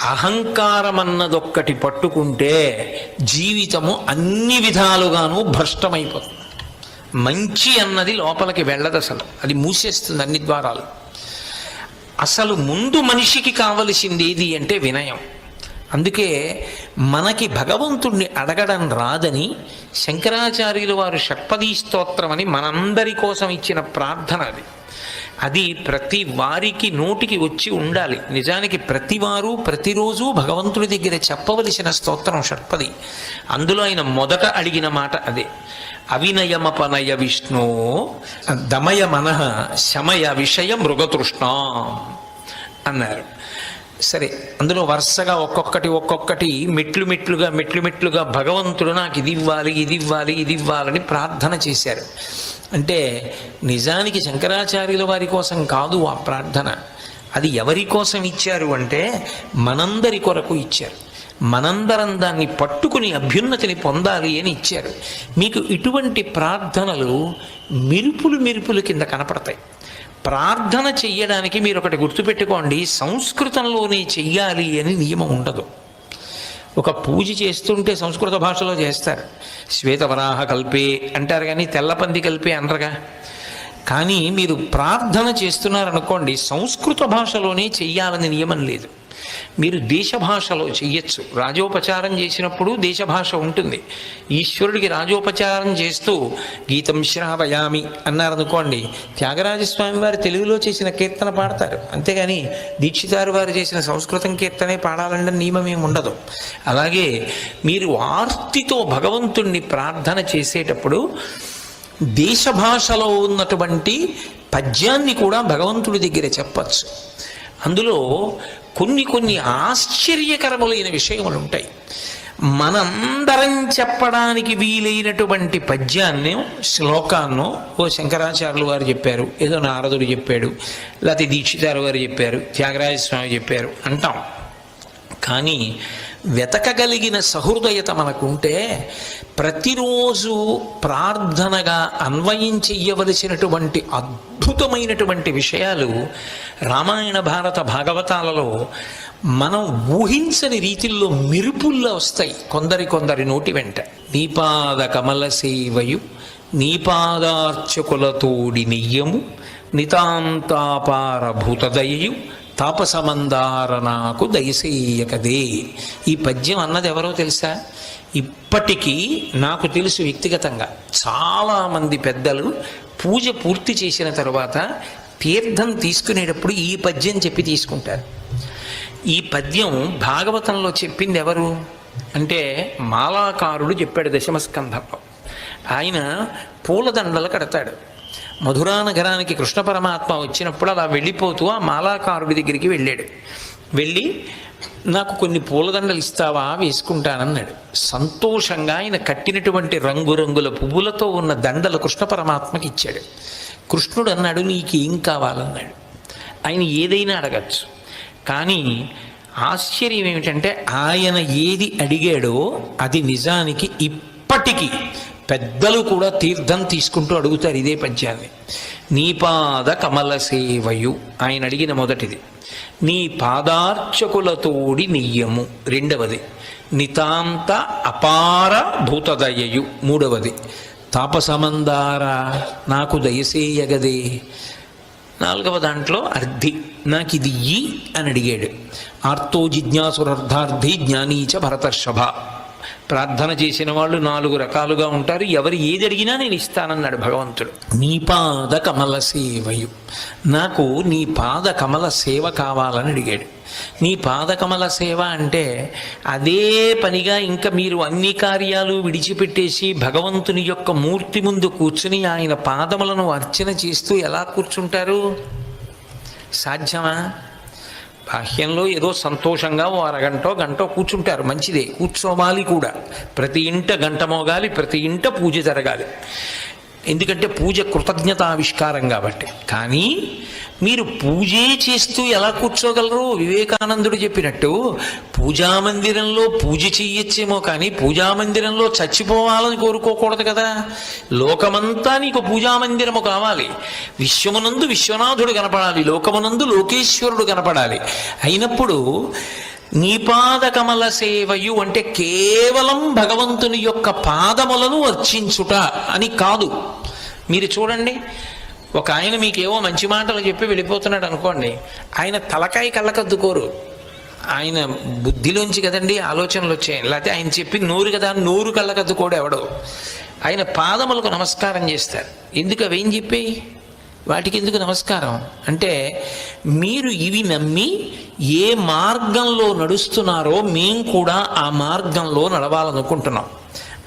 అహంకారం అన్నదొక్కటి పట్టుకుంటే జీవితము అన్ని విధాలుగాను భ్రష్టమైపోతుంది. మంచి అన్నది లోపలికి వెళ్ళదు అసలు. అది మూసేస్తుంది అన్ని ద్వారాలు. అసలు ముందు మనిషికి కావలసింది ఏది అంటే వినయం. అందుకే మనకి భగవంతుణ్ణి అడగడం రాదని శంకరాచార్యులు వారు షట్పదీ స్తోత్రం అని మనందరి కోసం ఇచ్చిన ప్రార్థన అది. అది ప్రతి వారికి నోటికి వచ్చి ఉండాలి. నిజానికి ప్రతి వారు ప్రతిరోజు భగవంతుడి దగ్గర చెప్పవలసిన స్తోత్రం షట్పది అందులో ఆయన మొదట అడిగిన మాట అదే. అవినయమపనయ విష్ణు దమయ మనః శమయ విషయ మృగతృష్ణ అన్నారు. సరే అందులో వరుసగా ఒక్కొక్కటి ఒక్కొక్కటి మెట్లు మెట్లుగా మెట్లు మెట్లుగా భగవంతుడు నాకు ఇది ఇవ్వాలి ఇది ఇవ్వాలి ఇది ఇవ్వాలని ప్రార్థన చేశారు. అంటే నిజానికి శంకరాచార్యుల వారి కోసం కాదు ఆ ప్రార్థన. అది ఎవరి కోసం ఇచ్చారు అంటే మనందరి కొరకు ఇచ్చారు. మనందరం దాన్ని పట్టుకుని అభ్యున్నతిని పొందాలి అని ఇచ్చారు. మీకు ఇటువంటి ప్రార్థనలు మిరుపులు మిరుపులు కింద కనపడతాయి. ప్రార్థన చెయ్యడానికి మీరు ఒకటి గుర్తుపెట్టుకోండి సంస్కృతంలోనే చెయ్యాలి అని నియమం ఉండదు. ఒక పూజ చేస్తుంటే సంస్కృత భాషలో చేస్తారు. శ్వేతవరాహ కల్పే అంటారు కానీ తెల్లపంది కల్పే అనరుగా. కానీ మీరు ప్రార్థన చేస్తున్నారనుకోండి సంస్కృత భాషలోనే చెయ్యాలని నియమం లేదు. మీరు దేశ భాషలో చెయ్యొచ్చు. రాజోపచారం చేసినప్పుడు దేశ భాష ఉంటుంది. ఈశ్వరుడికి రాజోపచారం చేస్తూ గీతం శ్రావయామి అన్నారనుకోండి త్యాగరాజస్వామి వారు తెలుగులో చేసిన కీర్తన పాడతారు. అంతేగాని దీక్షితారు వారు చేసిన సంస్కృతం కీర్తనే పాడాలన్న నియమం ఏమి ఉండదు. అలాగే మీరు ఆర్తితో భగవంతుణ్ణి ప్రార్థన చేసేటప్పుడు దేశ భాషలో ఉన్నటువంటి పద్యాన్ని కూడా భగవంతుడి దగ్గర చెప్పచ్చు. అందులో కొన్ని కొన్ని ఆశ్చర్యకరములైన విషయములు ఉంటాయి మనందరం చెప్పడానికి వీలైనటువంటి పద్యాన్ని శ్లోకాన్నో ఓ శంకరాచార్యులు వారు చెప్పారు ఏదో నారదుడు చెప్పాడు లేకపోతే దీక్షితారు వారు చెప్పారు త్యాగరాజ స్వామి చెప్పారు అంటాం. కానీ వెతకగలిగిన సహృదయత మనకుంటే ప్రతిరోజు ప్రార్థనగా అన్వయం చెయ్యవలసినటువంటి అద్భుతమైనటువంటి విషయాలు రామాయణ భారత భాగవతాలలో మనం ఊహించని రీతిల్లో మెరుపుల్లో వస్తాయి. కొందరి కొందరి నోటి వెంట. నీపాద కమల సేవయు నీపాదార్చకులతోడి నెయ్యము నితాంతాపార భూతదయయు తాపసమందార నాకు దయసేయకదే. ఈ పద్యం అన్నది ఎవరో తెలుసా? ఇప్పటికీ నాకు తెలుసు వ్యక్తిగతంగా. చాలామంది పెద్దలు పూజ పూర్తి చేసిన తర్వాత తీర్థం తీసుకునేటప్పుడు ఈ పద్యం చెప్పి తీసుకుంటారు. ఈ పద్యం భాగవతంలో చెప్పింది ఎవరు? అంటే మాలాకారుడు చెప్పాడు దశమస్కంధంలో. ఆయన పూలదండలు కడతాడు. మధురా నగరానికి కృష్ణ పరమాత్మ వచ్చినప్పుడు అలా వెళ్ళిపోతూ ఆ మాలాకారుడి దగ్గరికి వెళ్ళాడు. వెళ్ళి నాకు కొన్ని పూలదండలు ఇస్తావా? వేసుకుంటానన్నాడు. సంతోషంగా ఆయన కట్టినటువంటి రంగురంగుల పువ్వులతో ఉన్న దండలు కృష్ణ పరమాత్మకి ఇచ్చాడు. కృష్ణుడు అన్నాడు నీకు ఏం కావాలన్నాడు? ఆయన ఏదైనా అడగచ్చు. కానీ ఆశ్చర్యం ఏమిటంటే ఆయన ఏది అడిగాడో అది నిజానికి ఇప్పటికీ పెద్దలు కూడా తీర్థం తీసుకుంటూ అడుగుతారు ఇదే పద్యాన్ని. నీపాద కమల సేవయు ఆయన అడిగిన మొదటిది. నీ పాదార్చకులతోడి నెయ్యము. రెండవది నితాంత అపార భూతదయయు. మూడవది తాపసమందార నాకు దయసేయగదే. నాలుగవ దాంట్లో అర్ధి నాకు ఇది ఈ అని అడిగాడు. ఆర్తో జిజ్ఞాసురర్ధార్థి జ్ఞానీచ భరతర్షభ. ప్రార్థన చేసిన వాళ్ళు నాలుగు రకాలుగా ఉంటారు. ఎవరు ఏది అడిగినా నేను ఇస్తానన్నాడు భగవంతుడు. నీ పాద కమల సేవయు. నాకు నీ పాద కమల సేవ కావాలని అడిగాడు. నీ పాద కమల సేవ అంటే అదే పనిగా ఇంకా మీరు అన్ని కార్యాలు విడిచిపెట్టేసి భగవంతుని యొక్క మూర్తి ముందు కూర్చుని ఆయన పాదములను అర్చన చేస్తూ ఎలా కూర్చుంటారు? సాధ్యమా? బాహ్యంలో ఏదో సంతోషంగా ఓ అరగంటో గంటో కూర్చుంటారు. మంచిదే. కూర్చోవాలి కూడా. ప్రతి ఇంట గంట మోగాలి ప్రతి ఇంట పూజ జరగాలి. ఎందుకంటే పూజ కృతజ్ఞత ఆవిష్కారం కాబట్టి. కానీ మీరు పూజే చేస్తూ ఎలా కూర్చోగలరు? వివేకానందుడు చెప్పినట్టు పూజామందిరంలో పూజ చెయ్యొచ్చేమో కానీ పూజామందిరంలో చచ్చిపోవాలని కోరుకోకూడదు కదా. లోకమంతా నీకు పూజామందిరము కావాలి. విశ్వమునందు విశ్వనాథుడు కనపడాలి. లోకమునందు లోకేశ్వరుడు కనపడాలి. అయినప్పుడు నీపాదకమల సేవయు అంటే కేవలం భగవంతుని యొక్క పాదములను అర్చించుట అని కాదు. మీరు చూడండి ఒక ఆయన మీకేవో మంచి మాటలు చెప్పి వెళ్ళిపోతున్నాడు అనుకోండి ఆయన తలకాయ కళ్ళకద్దుకోరు. ఆయన బుద్ధిలోంచి కదండి ఆలోచనలు వచ్చాయి. లేకపోతే ఆయన చెప్పి నోరు కదా నోరు కళ్ళకద్దుకోడు ఎవడో ఆయన పాదములకు నమస్కారం చేస్తారు. ఎందుకు అవేం చెప్పేయి? వాటికి ఎందుకు నమస్కారం? అంటే మీరు ఇవి నమ్మి ఏ మార్గంలో నడుస్తున్నారో మేం కూడా ఆ మార్గంలో నడవాలనుకుంటున్నాం.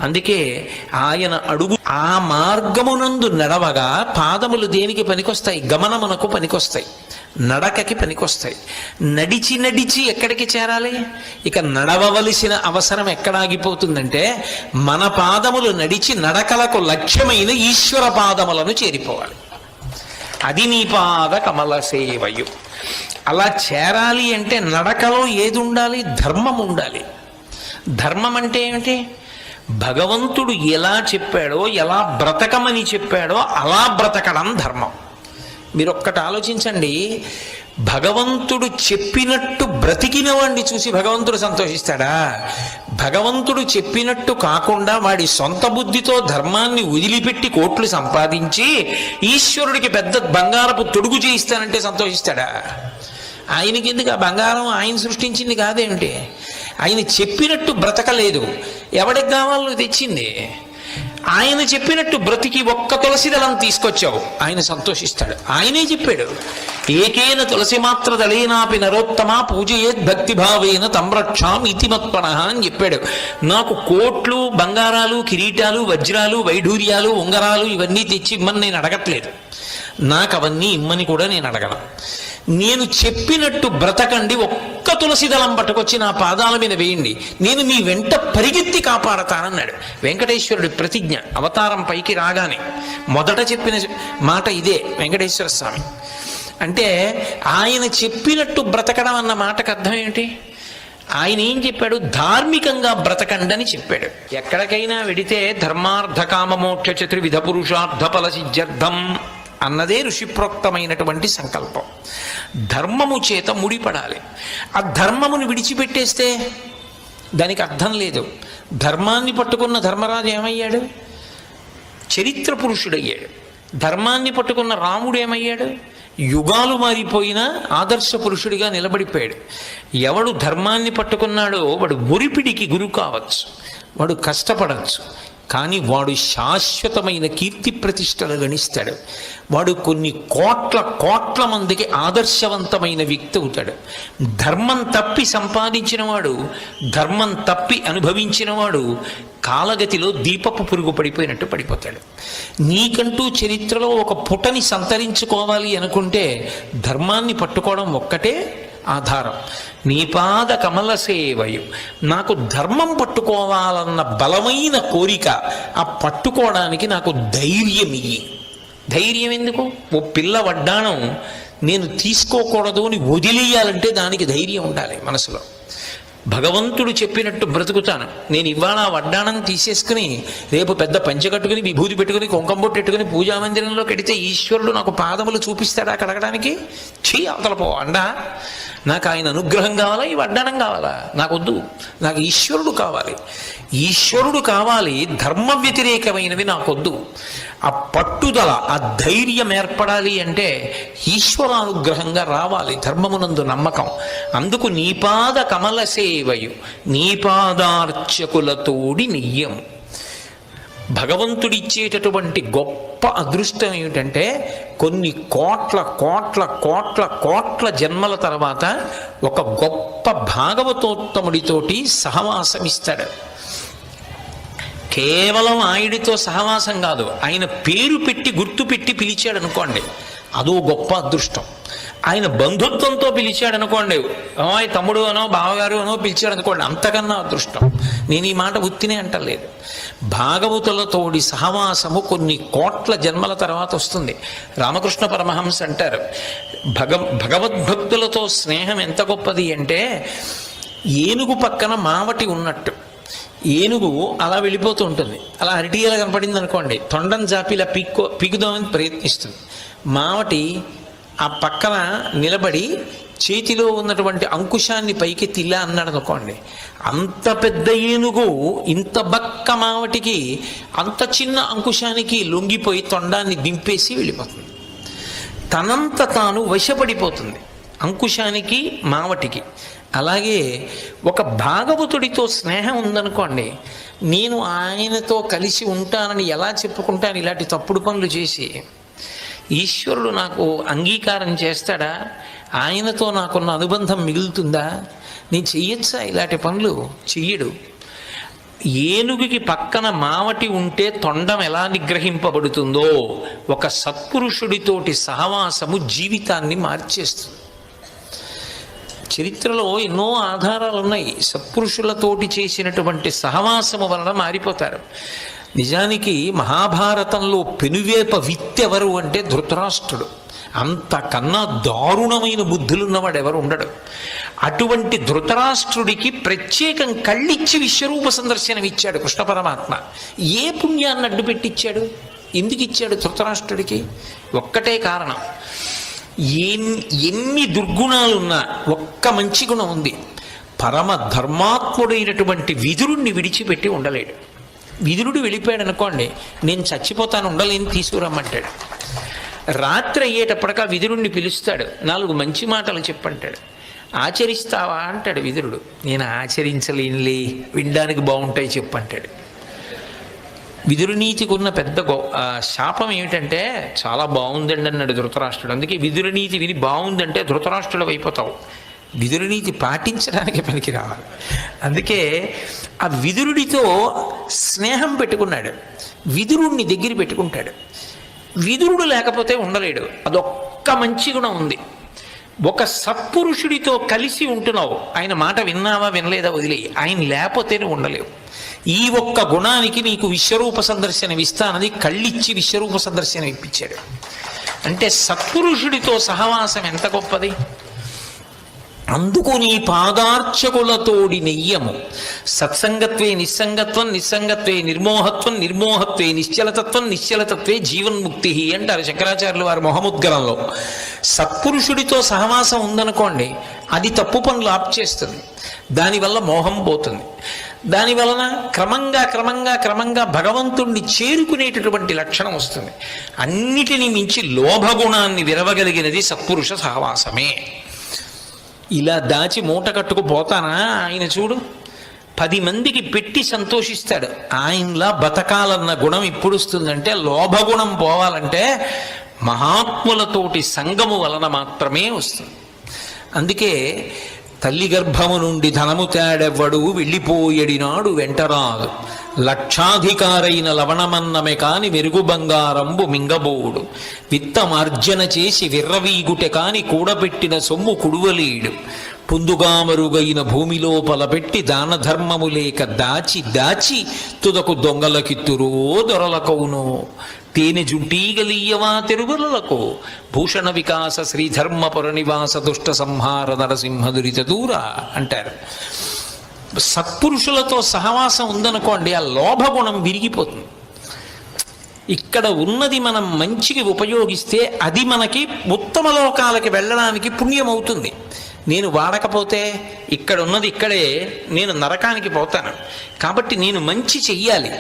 అందుకే ఆయన అడుగు ఆ మార్గమునందు నడవగా పాదములు దేనికి పనికొస్తాయి? గమనమునకు పనికొస్తాయి. నడకకి పనికొస్తాయి. నడిచి నడిచి ఎక్కడికి చేరాలి? ఇక నడవవలసిన అవసరం ఎక్కడ ఆగిపోతుందంటే మన పాదములు నడిచి నడకలకు లక్ష్యమైన ఈశ్వర పాదములను చేరిపోవాలి. అది నీ పాద కమల సేవయు అలా చేరాలి అంటే నడకలో ఏది ఉండాలి ధర్మం ఉండాలి. ధర్మం అంటే ఏమిటి? భగవంతుడు ఎలా చెప్పాడో ఎలా బ్రతకమని చెప్పాడో అలా బ్రతకడం ధర్మం. మీరు ఒక్కటి ఆలోచించండి. భగవంతుడు చెప్పినట్టు బ్రతికిన వాడిని చూసి భగవంతుడు సంతోషిస్తాడా? భగవంతుడు చెప్పినట్టు కాకుండా వాడి సొంత బుద్ధితో ధర్మాన్ని వదిలిపెట్టి కోట్లు సంపాదించి ఈశ్వరుడికి పెద్ద బంగారపు తొడుగు చేయిస్తానంటే సంతోషిస్తాడా? ఆయనకి ఎందుకు ఆ బంగారం ఆయన సృష్టించింది కాదేమిటి? ఆయన చెప్పినట్టు బ్రతకలేదు. ఎవడికి కావాలో తెచ్చింది? ఆయన చెప్పినట్టు బ్రతికి ఒక్క తులసి దళం తీసుకొచ్చావు. ఆయన సంతోషిస్తాడు. ఆయనే చెప్పాడు ఏకేన తులసి మాత్ర దళేనాపి నరోత్తమ పూజయేత్ భక్తిభావేన తమ్రక్షాం ఇతిమత్పణ అని చెప్పాడు. నాకు కోట్లు బంగారాలు కిరీటాలు వజ్రాలు వైఢూర్యాలు ఉంగరాలు ఇవన్నీ తెచ్చి ఇమ్మని నేను అడగట్లేదు. నాకు అవన్నీ ఇమ్మని కూడా నేను అడగను. నేను చెప్పినట్టు బ్రతకండి ఒక్క తులసి దళం పట్టుకొచ్చి నా పాదాల మీద వేయండి. నేను మీ వెంట పరిగెత్తి కాపాడతానన్నాడు. వెంకటేశ్వరుడి ప్రతిజ్ఞ అవతారం పైకి రాగానే మొదట చెప్పిన మాట ఇదే వెంకటేశ్వర స్వామి. అంటే ఆయన చెప్పినట్టు బ్రతకడం అన్న మాటకు అర్థం ఏంటి? ఆయన ఏం చెప్పాడు? ధార్మికంగా బ్రతకండని చెప్పాడు. ఎక్కడికైనా వెడితే ధర్మార్థ కామమోక్ష చతుర్విధ పురుషార్థ ఫల సిద్ధ్యర్థం అన్నదే ఋషిప్రోక్తమైనటువంటి సంకల్పం. ధర్మము చేత ముడిపడాలి. ఆ ధర్మమును విడిచిపెట్టేస్తే దానికి అర్థం లేదు. ధర్మాన్ని పట్టుకున్న ధర్మరాజు ఏమయ్యాడు? చరిత్ర పురుషుడయ్యాడు. ధర్మాన్ని పట్టుకున్న రాముడు ఏమయ్యాడు? యుగాలు మారిపోయినా ఆదర్శ పురుషుడిగా నిలబడిపోయాడు. ఎవడు ధర్మాన్ని పట్టుకున్నాడో వాడు మురిపిడికి గురి కావచ్చు. వాడు కష్టపడవచ్చు. కానీ వాడు శాశ్వతమైన కీర్తి ప్రతిష్టలు గణిస్తాడు. వాడు కొన్ని కోట్ల కోట్ల మందికి ఆదర్శవంతమైన వ్యక్తి అవుతాడు. ధర్మం తప్పి సంపాదించినవాడు ధర్మం తప్పి అనుభవించినవాడు కాలగతిలో దీపపు పురుగు పడిపోయినట్టు పడిపోతాడు. నీకంటూ చరిత్రలో ఒక పుటని సంతరించుకోవాలి అనుకుంటే ధర్మాన్ని పట్టుకోవడం ఒక్కటే ఆధారం. నీపాద కమల సేవయు. నాకు ధర్మం పట్టుకోవాలన్న బలమైన కోరిక ఆ పట్టుకోవడానికి నాకు ధైర్యం ఇయ్యి. ధైర్యం ఎందుకు? ఓ పిల్ల వడ్డాణం నేను తీసుకోకూడదు అని వదిలేయాలంటే దానికి ధైర్యం ఉండాలి మనసులో. భగవంతుడు చెప్పినట్టు బ్రతుకుతాను. నేను ఇవాళ ఆ వడ్డాణం తీసేసుకుని రేపు పెద్ద పంచె కట్టుకుని విభూతి పెట్టుకుని కుంకం బొట్టు పెట్టుకుని పూజా మందిరంలో కడితే ఈశ్వరుడు నాకు పాదములు చూపిస్తాడా కడగడానికి? చీ అవతల పో అండా. నాకు ఆయన అనుగ్రహం కావాలా? ఈ వడ్డాణం కావాలా? నాకొద్దు. నాకు ఈశ్వరుడు కావాలి. ఈశ్వరుడు కావాలి ధర్మ వ్యతిరేకమైనవి నాకొద్దు. ఆ పట్టుదల ఆ ధైర్యం ఏర్పడాలి అంటే ఈశ్వరానుగ్రహంగా రావాలి. ధర్మమునందు నమ్మకం. అందుకు నీపాద కమలసే సేవయు నీపాదార్చకులతోడి నియ్యం. భగవంతుడిచ్చేటటువంటి గొప్ప అదృష్టం ఏమిటంటే కొన్ని కోట్ల కోట్ల కోట్ల కోట్ల జన్మల తర్వాత ఒక గొప్ప భాగవతోత్తముడితోటి సహవాసం ఇస్తాడు కేవలం ఆయనతో సహవాసం కాదు ఆయన పేరు పెట్టి గుర్తు పెట్టి పిలిచాడు అనుకోండి అదో గొప్ప అదృష్టం. ఆయన బంధుత్వంతో పిలిచాడు అనుకోండి అమ్మాయి తమ్ముడు అనో బావగారు అనో పిలిచాడు అనుకోండి అంతకన్నా అదృష్టం. నేను ఈ మాట ఉత్తినే అంటలేదు. భాగవతులతోడి సహవాసము కొన్ని కోట్ల జన్మల తర్వాత వస్తుంది. రామకృష్ణ పరమహంస అంటారు. భగ భగవద్భక్తులతో స్నేహం ఎంత గొప్పది అంటే ఏనుగు పక్కన మావటి ఉన్నట్టు. ఏనుగు అలా వెళ్ళిపోతూ ఉంటుంది. అలా అరటియలా కనపడింది అనుకోండి తొండం జాపిలా పీక్కో పీకుదామని ప్రయత్నిస్తుంది. మావటి ఆ పక్కన నిలబడి చేతిలో ఉన్నటువంటి అంకుశాన్ని పైకెత్తి ఇలా అన్నాడు అనుకోండి. అంత పెద్ద ఏనుగు ఇంత బక్క మావటికి అంత చిన్న అంకుశానికి లొంగిపోయి తొండాన్ని దింపేసి వెళ్ళిపోతుంది. తనంత తాను వశపడిపోతుంది అంకుశానికి మావటికి అలాగే ఒక భాగవతుడితో స్నేహం ఉందనుకోండి నేను ఆయనతో కలిసి ఉంటానని ఎలా చెప్పుకుంటాను ఇలాంటి తప్పుడు పనులు చేసి ఈశ్వరుడు నాకు అంగీకారం చేస్తాడా? ఆయనతో నాకున్న అనుబంధం మిగులుతుందా? నేను చెయ్యొచ్చా? ఇలాంటి పనులు చెయ్యడు. ఏనుగుకి పక్కన మావటి ఉంటే తొండం ఎలా నిగ్రహింపబడుతుందో ఒక సత్పురుషుడితోటి సహవాసము జీవితాన్ని మార్చేస్తుంది. చరిత్రలో ఎన్నో ఆధారాలు ఉన్నాయి సత్పురుషులతోటి చేసినటువంటి సహవాసము వలన మారిపోతారు. నిజానికి మహాభారతంలో పెనువేప విత్తెవరు అంటే ధృతరాష్ట్రుడు. అంతకన్నా దారుణమైన బుద్ధులున్నవాడు ఎవరు ఉండడు. అటువంటి ధృతరాష్ట్రుడికి ప్రత్యేకం కళ్ళిచ్చి విశ్వరూప సందర్శనం ఇచ్చాడు కృష్ణ పరమాత్మ. ఏ పుణ్యాన్ని అడ్డు పెట్టిచ్చాడు? ఎందుకు ఇచ్చాడు ధృతరాష్ట్రుడికి? ఒక్కటే కారణం. ఎన్- ఎన్ని దుర్గుణాలున్నా ఒక్క మంచి గుణం ఉంది. పరమ ధర్మాత్ముడైనటువంటి విదురుణ్ణి విడిచిపెట్టి ఉండలేడు. విదురుడు వెళ్ళిపోయాడు అనుకోండి నేను చచ్చిపోతాను ఉండలేని తీసుకురమ్మంటాడు. రాత్రి అయ్యేటప్పటికా విదురుణ్ణి పిలుస్తాడు నాలుగు మంచి మాటలు చెప్పంటాడు. ఆచరిస్తావా? అంటాడు విదురుడు నేను ఆచరించలేనులే వినడానికి బాగుంటాయి చెప్పంటాడు. విదురునీతికి ఉన్న పెద్ద గో శాపం ఏమిటంటే చాలా బాగుందండి అన్నాడు ధృతరాష్ట్రుడు. అందుకే విదురునీతి విని బాగుందంటే ధృతరాష్ట్రుడు అయిపోతావు విదురునీతి పాటించడానికి పనికి రావాలి అందుకే ఆ విదురుడితో స్నేహం పెట్టుకున్నాడు. విదురుణ్ణి దగ్గర పెట్టుకుంటాడు. విదురుడు లేకపోతే ఉండలేడు. అదొక్క మంచి గుణం ఉంది. ఒక సత్పురుషుడితో కలిసి ఉంటున్నావు. ఆయన మాట విన్నావా వినలేదా వదిలే ఆయన లేకపోతేనే ఉండలేవు. ఈ ఒక్క గుణానికి నీకు విశ్వరూప సందర్శనం ఇస్తానని కళ్ళిచ్చి విశ్వరూప సందర్శనం ఇప్పించాడు. అంటే సత్పురుషుడితో సహవాసం ఎంత గొప్పది? అందుకు నీ పాదార్చకులతోడి నెయ్యము. సత్సంగత్వే నిస్సంగత్వం నిస్సంగత్వే నిర్మోహత్వం నిర్మోహత్వే నిశ్చలతత్వం నిశ్చలతత్వే జీవన్ముక్తి అంటారు శంకరాచార్యులు వారి మొహముద్గలంలో. సత్పురుషుడితో సహవాసం ఉందనుకోండి అది తప్పు పనులు ఆప్ చేస్తుంది. దానివల్ల మోహం పోతుంది. దాని వలన క్రమంగా క్రమంగా క్రమంగా భగవంతుణ్ణి చేరుకునేటటువంటి లక్షణం వస్తుంది. అన్నిటినీ మించి లోభగుణాన్ని విరవగలిగినది సత్పురుష సహవాసమే. ఇలా దాచి మూట కట్టుకుపోతానా ఆయన చూడు పది మందికి పెట్టి సంతోషిస్తాడు. ఆయనలా బతకాలన్న గుణం ఇప్పుడు వస్తుందంటే లోభగుణం పోవాలంటే మహాత్ములతోటి సంగము వలన మాత్రమే వస్తుంది. అందుకే తల్లి గర్భము నుండి ధనము తేడెవ్వడు వెళ్ళిపోయడినాడు వెంటరాదు లక్షాధికారైన లవణమన్నమే కాని మెరుగు బంగారంబు మింగబోడు. విత్తమార్జన చేసి విర్రవీగుటె కాని కూడబెట్టిన సొమ్ము కుడువలేడు. పుందుగా మరుగైన భూమిలోపల పెట్టి దాన ధర్మము లేక దాచి దాచి తుదకు దొంగలకిత్తురో దొరలకవును. తేనె జుంటీగలీయవా తిరుగులకు భూషణ వికాస శ్రీధర్మపుర నివాస దుష్ట సంహార నరసింహ దురిత దూర అంటారు. సత్పురుషులతో సహవాసం ఉందనుకోండి ఆ లోభగుణం విరిగిపోతుంది. ఇక్కడ ఉన్నది మనం మంచికి ఉపయోగిస్తే అది మనకి ఉత్తమ లోకాలకి వెళ్ళడానికి పుణ్యం అవుతుంది నేను వాడకపోతే ఇక్కడ ఉన్నది ఇక్కడే నేను నరకానికి పోతాను. కాబట్టి నేను మంచి చెయ్యాలి.